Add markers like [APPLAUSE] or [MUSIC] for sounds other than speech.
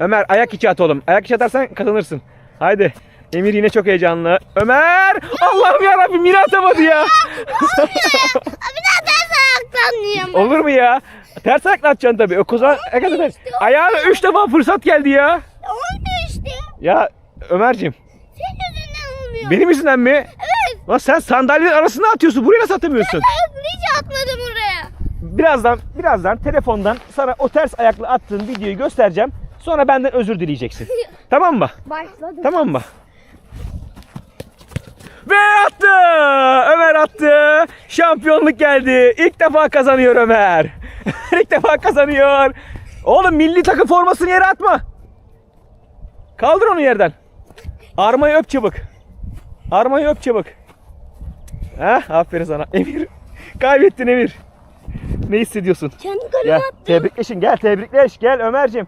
Ömer ayak içi at oğlum. Ayak içi atarsan kazanırsın. Haydi. Emir yine çok heyecanlı. Ömer! Allah'ım yarabbim yine atamadı ya. Bir daha ters ayaktan yiyeyim. Olur mu ya? Ters ayakla atacaksın tabii. O koza ne kadar Ayağına 3 defa fırsat geldi ya. Oldu işte. Ya Ömerciğim Senin yüzünden olmuyor. benim yüzümden mi? Evet. Lan sen sandalyenin arasına atıyorsun. Buraya nasıl atamıyorsun? Ben hiç atmadım oraya. Birazdan birazdan telefondan sana o ters ayakla attığın videoyu göstereceğim. Sonra benden özür dileyeceksin. [LAUGHS] tamam mı? Başladım. Tamam mı? Ve attı! Ömer attı. Şampiyonluk geldi. İlk defa kazanıyor Ömer. [LAUGHS] İlk defa kazanıyor. Oğlum milli takım formasını yere atma. Kaldır onu yerden. Armayı öp çabuk. Armayı öp çabuk. Heh, aferin sana. [LAUGHS] Emir. Kaybettin Emir. Ne hissediyorsun? Kendi golümü attım. tebrikleşin gel tebrikleş gel Ömer'cim.